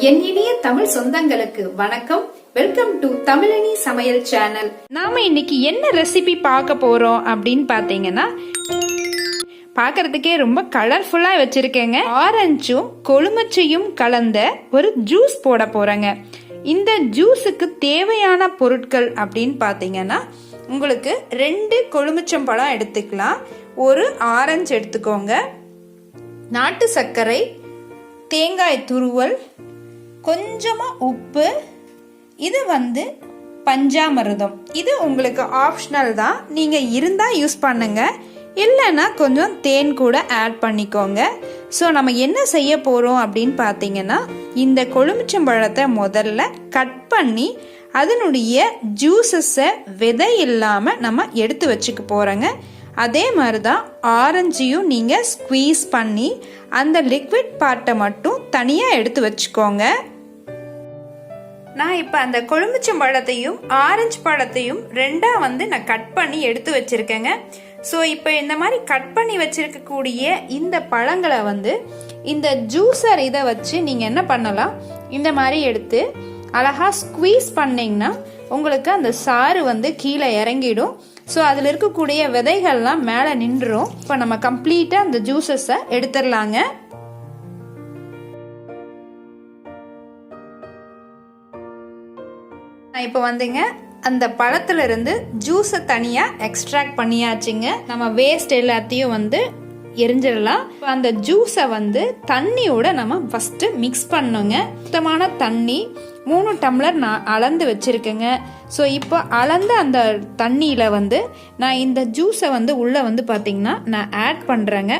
என் இனிய தமிழ் சொந்தங்களுக்கு வணக்கம். வெல்கம் டு தமிழினி சமையல் சேனல் நாம இன்னைக்கு என்ன ரெசிபி பார்க்க போறோம் அப்படின்னு பார்த்தீங்கன்னா பார்க்கறதுக்கே ரொம்ப கலர்ஃபுல்லாக வச்சுருக்கேங்க. ஆரஞ்சும் கொழுமச்சையும் கலந்த ஒரு ஜூஸ் போட போகிறேங்க இந்த ஜூஸுக்கு தேவையான பொருட்கள் அப்படின்னு பார்த்தீங்கன்னா உங்களுக்கு ரெண்டு கொழுமிச்சம்பழம் எடுத்துக்கலாம். ஒரு ஆரஞ்சு எடுத்துக்கோங்க. நாட்டு சர்க்கரை தேங்காய் துருவல் கொஞ்சமாக உப்பு இது வந்து பஞ்சாமிரதம். இது உங்களுக்கு ஆப்ஷனல் தான். நீங்கள் இருந்தால் யூஸ் பண்ணுங்கள் இல்லைன்னா கொஞ்சம் தேன் கூட ஆட் பண்ணிக்கோங்க. ஸோ நம்ம என்ன செய்ய போகிறோம் அப்படின்னு பார்த்தீங்கன்னா இந்த கொழுமிச்சம்பழத்தை முதல்ல கட் பண்ணி அதனுடைய ஜூஸஸை விதை இல்லாமல் நம்ம எடுத்து வச்சுக்க போகிறோங்க அதே மாதிரி தான் ஆரஞ்சையும் நீங்கள் ஸ்குவீஸ் பண்ணி அந்த லிக்விட் பார்ட்டை மட்டும் தனியாக எடுத்து வச்சுக்கோங்க. நான் இப்போ அந்த கொழும்புச்சம் பழத்தையும் ஆரஞ்சு பழத்தையும் ரெண்டாக வந்து நான் கட் பண்ணி எடுத்து வச்சுருக்கேங்க. ஸோ இப்போ இந்த மாதிரி கட் பண்ணி வச்சுருக்கக்கூடிய இந்த பழங்களை வந்து இந்த ஜூஸர் இதை வச்சு நீங்கள் என்ன பண்ணலாம்? இந்த மாதிரி எடுத்து அழகாக ஸ்குவீஸ் பண்ணிங்கன்னா உங்களுக்கு அந்த சாறு வந்து கீழே இறங்கிடும். ஸோ அதில் இருக்கக்கூடிய விதைகள்லாம் மேலே நின்றுரும். இப்போ நம்ம கம்ப்ளீட்டாக அந்த ஜூஸஸை எடுத்துடலாங்க. இப்போ வந்துங்க அந்த பழத்துல இருந்து ஜூஸை தனியாக எக்ஸ்ட்ராக்ட் பண்ணியாச்சுங்க. நம்ம வேஸ்ட் எல்லாத்தையும் வந்து எரிஞ்சிடலாம். இப்போ அந்த ஜூஸை வந்து தண்ணியோட நம்ம ஃபஸ்ட்டு மிக்ஸ் பண்ணுங்க சுத்தமான தண்ணி மூணு டம்ளர் நான் அளந்து வச்சுருக்கேங்க. ஸோ இப்போ அளந்த அந்த தண்ணியில் வந்து நான் இந்த ஜூஸை வந்து உள்ளே வந்து பார்த்திங்கன்னா நான் ஆட் பண்ணுறேங்க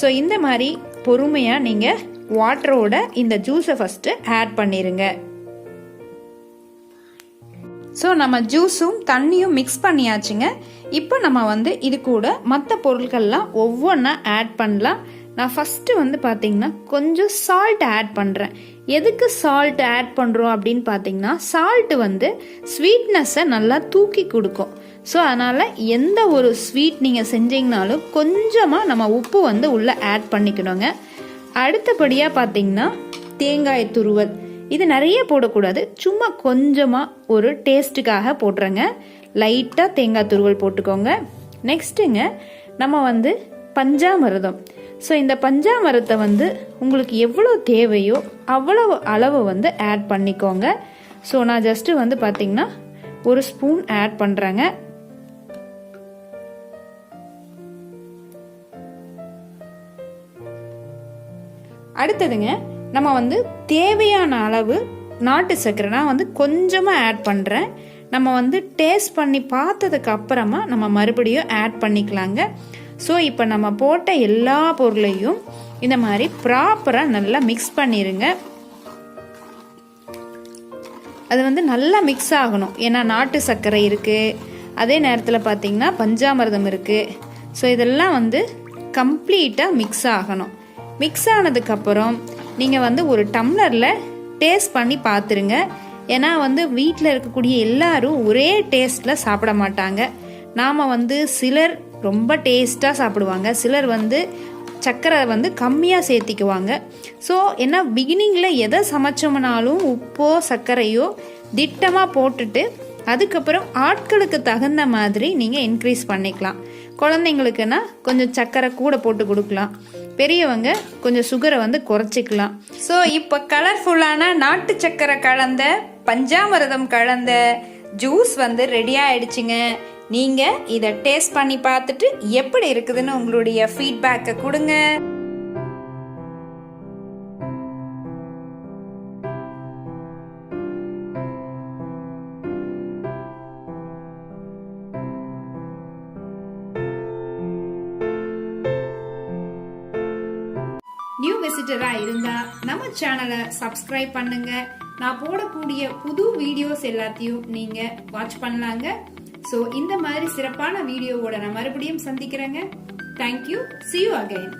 ஸோ இந்த மாதிரி பொறுமையாக நீங்கள் வாட்டரோட இந்த ஜூஸை ஃபஸ்ட்டு ஆட் பண்ணிடுங்க ஸோ நம்ம ஜூஸும் தண்ணியும் மிக்ஸ் பண்ணியாச்சுங்க. இப்போ நம்ம வந்து இது கூட மற்ற பொருட்கள்லாம் ஒவ்வொன்றா ஆட் பண்ணலாம். நான் ஃபஸ்ட்டு வந்து பார்த்தீங்கன்னா கொஞ்சம் சால்ட் ஆட் பண்ணுறேன் எதுக்கு சால்ட் ஆட் பண்ணுறோம் அப்படின்னு பார்த்தீங்கன்னா சால்ட்டு வந்து ஸ்வீட்னஸை நல்லா தூக்கி கொடுக்கும். ஸோ அதனால் எந்த ஒரு ஸ்வீட் நீங்கள் செஞ்சீங்கனாலும் கொஞ்சமாக நம்ம உப்பு வந்து உள்ளே ஆட் பண்ணிக்கணுங்க. அடுத்தபடியாக பார்த்தீங்கன்னா தேங்காய் துருவல். இது நிறைய போடக்கூடாது. சும்மா கொஞ்சமாக ஒரு டேஸ்ட்டுக்காக போட்டுறங்க. லைட்டாக தேங்காய் துருவல் போட்டுக்கோங்க. நெக்ஸ்ட்டுங்க நம்ம வந்து பஞ்சாமிரதம். ஸோ இந்த பஞ்சாமரத்தை வந்து உங்களுக்கு எவ்வளோ தேவையோ அவ்வளவு அளவு வந்து ஆட் பண்ணிக்கோங்க. ஸோ நான் ஜஸ்ட்டு வந்து பார்த்திங்கன்னா ஒரு ஸ்பூன் ஆட் பண்ணுறேங்க அடுத்ததுங்க நம்ம வந்து தேவையான அளவு நாட்டு சர்க்கரை நான் வந்து கொஞ்சமாக ஆட் பண்ணுறேன் நம்ம வந்து டேஸ்ட் பண்ணி பார்த்ததுக்கு அப்புறமா நம்ம மறுபடியும் ஆட் பண்ணிக்கலாங்க. ஸோ இப்போ நம்ம போட்ட எல்லா பொருளையும் இந்த மாதிரி ப்ராப்பராக நல்லா மிக்ஸ் பண்ணிடுங்க அது வந்து நல்லா மிக்ஸ் ஆகணும். ஏன்னா நாட்டு சர்க்கரை இருக்குது அதே நேரத்தில் பார்த்திங்கன்னா பஞ்சாமிர்தம் இருக்குது ஸோ இதெல்லாம் வந்து கம்ப்ளீட்டாக மிக்ஸ் ஆகணும். மிக்ஸ் ஆனதுக்கப்புறம் நீங்கள் வந்து ஒரு டம்ளரில் டேஸ்ட் பண்ணி பார்த்துருங்க ஏன்னா வந்து வீட்டில் இருக்கக்கூடிய எல்லாரும் ஒரே டேஸ்ட்டில் சாப்பிட மாட்டாங்க. நாம் வந்து சிலர் ரொம்ப டேஸ்ட்டாக சாப்பிடுவாங்க. சிலர் வந்து சர்க்கரை வந்து கம்மியாக சேர்த்திக்குவாங்க. ஸோ ஏன்னா பிகினிங்கில் எதை சமைச்சோம்னாலும் உப்போ சர்க்கரையோ திட்டமாக போட்டுட்டு அதுக்கப்புறம் ஆட்களுக்கு தகுந்த மாதிரி நீங்கள் இன்க்ரீஸ் பண்ணிக்கலாம். குழந்தைங்களுக்குன்னா கொஞ்சம் சர்க்கரை கூட போட்டு கொடுக்கலாம். பெரியவங்க கொஞ்சம் சுகரை வந்து குறைச்சிக்கலாம். ஸோ இப்போ கலர்ஃபுல்லான நாட்டு சக்கரை கலந்த பஞ்சாமிரதம் கலந்த ஜூஸ் வந்து ரெடி ஆயிடுச்சுங்க. நீங்கள் இதை டேஸ்ட் பண்ணி பார்த்துட்டு எப்படி இருக்குதுன்னு உங்களுடைய ஃபீட்பேக்கை கொடுங்க. விசிட்டரா இருந்தா நம்ம சேனலை சப்ஸ்கிரைப் பண்ணுங்க. நான் போடக்கூடிய புது வீடியோஸ் எல்லாத்தையும் நீங்க வாட்ச் பண்ணலாங்க. ஸோ இந்த மாதிரி சிறப்பான வீடியோவோட நான் மறுபடியும் சந்திக்கிறேங்க. Thank you see you again